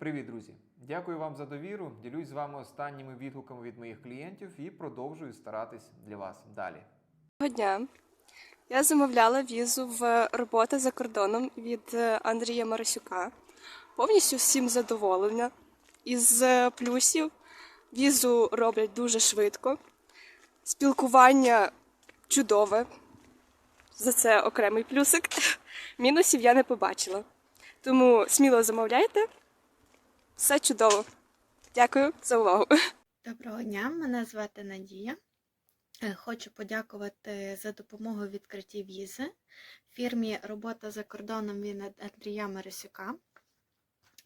Привіт, друзі! Дякую вам за довіру. Ділюсь з вами останніми відгуками від моїх клієнтів і продовжую старатись для вас далі. Доброго дня. Я замовляла візу в робота за кордоном від е, Андрія Марасюка. Повністю всім задоволена. Із е, плюсів візу роблять дуже швидко. Спілкування чудове. За це окремий плюсик. Мінусів я не побачила. Тому сміло замовляйте. Все чудово. Дякую за увагу. Доброго дня, мене звати Надія. Е, Хочу подякувати за допомогу в відкритті візи фірмі Робота за кордоном від Андрія Марисюка.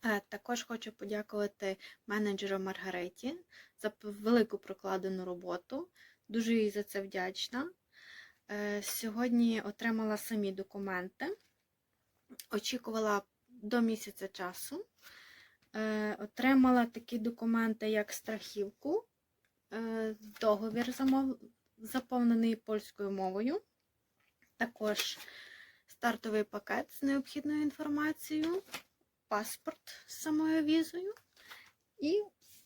Е, Також хочу подякувати менеджеру Маргареті за велику прокладену роботу. Дуже їй за це вдячна. Е, Сьогодні отримала самі документи. Очікувала до місяця часу. Е, Отримала такі документи, як страхівку, е, договір замов... заповнений польською мовою, також стартовий пакет з необхідною інформацією, паспорт з самою візою і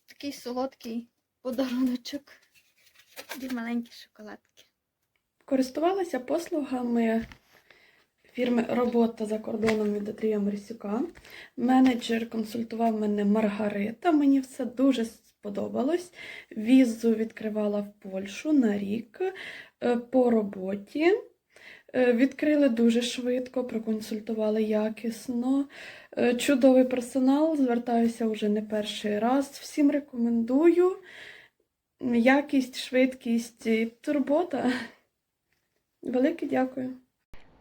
такий солодкий подаруночок. Дві маленькі шоколадки. Користувалася послугами фірми Робота за кордоном від Андрія Марсюка. Менеджер консультував мене Маргарита. Мені все дуже сподобалось. Візу відкривала в Польщу на рік е, по роботі. Е, Відкрили дуже швидко, проконсультували якісно. Е, Чудовий персонал, звертаюся вже не перший раз. Всім рекомендую. Якість, швидкість і турбота. Велике дякую.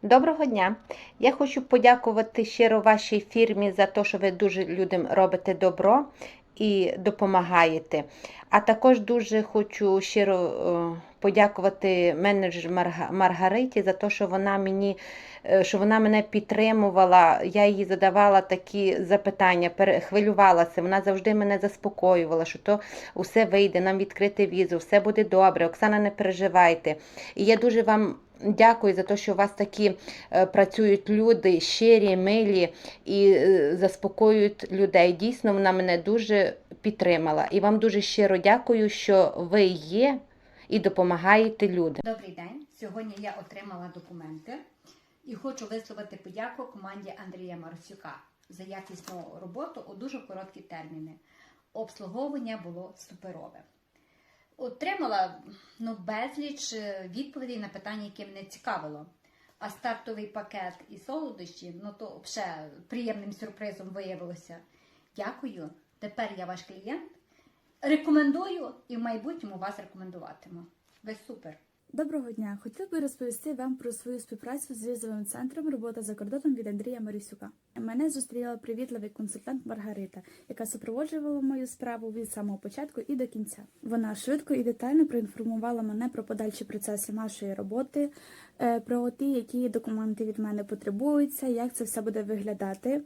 Доброго дня! Я хочу подякувати щиро вашій фірмі за те, що ви дуже людям робите добро і допомагаєте. А також дуже хочу щиро е, подякувати менеджер Марга- Маргариті за те, що вона мені е, що вона мене підтримувала. Я їй задавала такі запитання, пере- хвилювалася. Вона завжди мене заспокоювала, що то усе вийде, нам відкрити візу, все буде добре. Оксана, не переживайте. І я дуже вам дякую за те, що у вас такі е, працюють люди, щирі, милі і е, заспокоюють людей. Дійсно, вона мене дуже підтримала. І вам дуже щиро дякую, що ви є і допомагаєте людям. Добрий день. Сьогодні я отримала документи і хочу висловити подяку команді Андрія Марусюка за якісну роботу у дуже короткі терміни. Обслуговування було суперове. Отримала ну, безліч е, відповідей на питання, які мене цікавило. А стартовий пакет і солодощі, ну то ще приємним сюрпризом виявилося. Дякую. Тепер я ваш клієнт. Рекомендую і в майбутньому вас рекомендуватиму. Ви супер. Доброго дня! Хотів би розповісти вам про свою співпрацю з візовим центром робота за кордоном від Андрія Марісюка. Мене зустріла привітливий консультант Маргарита, яка супроводжувала мою справу від самого початку і до кінця. Вона швидко і детально проінформувала мене про подальші процеси нашої роботи, е, про ті, які документи від мене потребуються, як це все буде виглядати.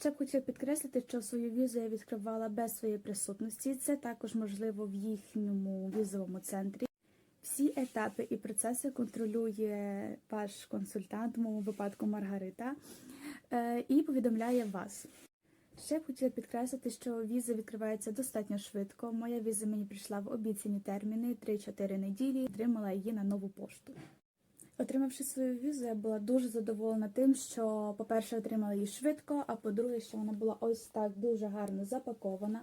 Ще б хотіла підкреслити, що свою візу я відкривала без своєї присутності. Це також можливо в їхньому візовому центрі. Всі етапи і процеси контролює ваш консультант, в моєму випадку Маргарита, е, і повідомляє вас. Ще хотіла підкреслити, що віза відкривається достатньо швидко. Моя віза мені прийшла в обіцяні терміни 3-4 неділі, отримала її на нову пошту. Отримавши свою візу, я була дуже задоволена тим, що, по-перше, отримала її швидко, а по-друге, що вона була ось так дуже гарно запакована.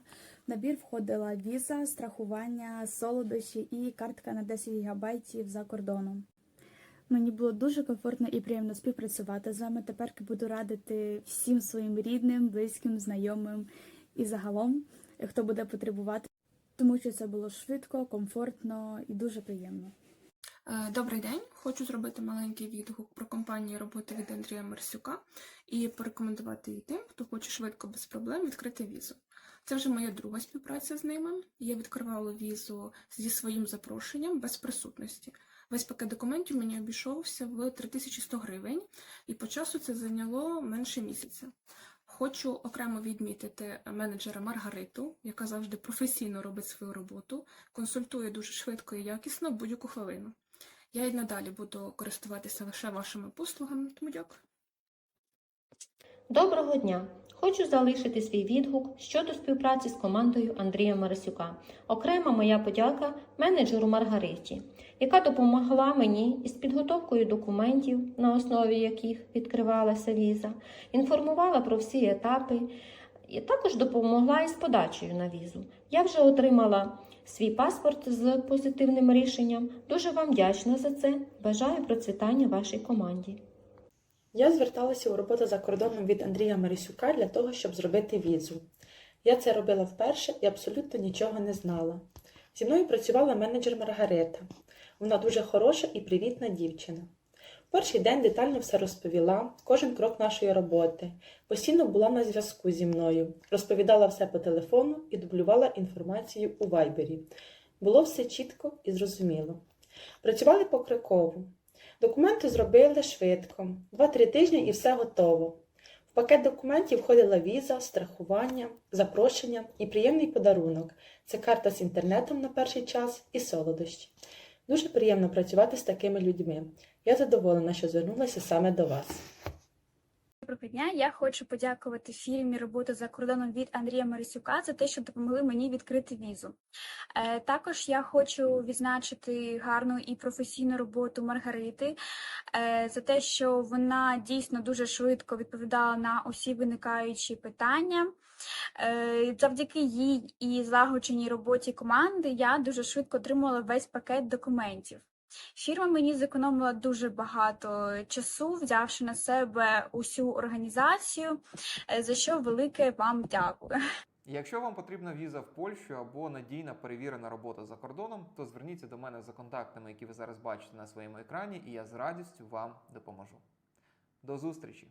В набір входила віза, страхування, солодощі і картка на 10 гігабайтів за кордоном. Мені було дуже комфортно і приємно співпрацювати з вами. Тепер буду радити всім своїм рідним, близьким, знайомим і загалом, хто буде потребувати, тому що це було швидко, комфортно і дуже приємно. Е, Добрий день. Хочу зробити маленький відгук про компанію роботи від Андрія Марсюка і порекомендувати її тим, хто хоче швидко без проблем відкрити візу. Це вже моя друга співпраця з ними. Я відкривала візу зі своїм запрошенням без присутності. Весь пакет документів мені обійшовся в 3100 гривень, і по часу це зайняло менше місяця. Хочу окремо відмітити менеджера Маргариту, яка завжди професійно робить свою роботу, консультує дуже швидко і якісно будь-яку хвилину. Я й надалі буду користуватися лише вашими послугами, тому дякую. Доброго дня! Хочу залишити свій відгук щодо співпраці з командою Андрія Марисюка. Окрема моя подяка менеджеру Маргариті, яка допомогла мені із підготовкою документів, на основі яких відкривалася віза, інформувала про всі етапи і також допомогла із подачею на візу. Я вже отримала свій паспорт з позитивним рішенням. Дуже вам вдячна за це. Бажаю процвітання вашій команді. Я зверталася у роботу за кордоном від Андрія Марисюка для того, щоб зробити візу. Я це робила вперше і абсолютно нічого не знала. Зі мною працювала менеджер Маргарита. Вона дуже хороша і привітна дівчина. Перший день детально все розповіла, кожен крок нашої роботи. Постійно була на зв'язку зі мною, розповідала все по телефону і дублювала інформацію у вайбері. Було все чітко і зрозуміло. Працювали покроково. Документи зробили швидко, 2-3 тижні і все готово. В пакет документів входила віза, страхування, запрошення і приємний подарунок. Це карта з інтернетом на перший час і солодощі. Дуже приємно працювати з такими людьми. Я задоволена, що звернулася саме до вас. Доброго дня. Я хочу подякувати фірмі роботи за кордоном від Андрія Марисюка за те, що допомогли мені відкрити візу. Е, також я хочу відзначити гарну і професійну роботу Маргарити е, за те, що вона дійсно дуже швидко відповідала на усі виникаючі питання. Е, завдяки їй і злагодженій роботі команди я дуже швидко отримала весь пакет документів. Фірма мені зекономила дуже багато часу, взявши на себе усю організацію, е, за що велике вам дякую. Якщо вам потрібна віза в Польщу або надійна перевірена робота за кордоном, то зверніться до мене за контактами, які ви зараз бачите на своєму екрані, і я з радістю вам допоможу. До зустрічі!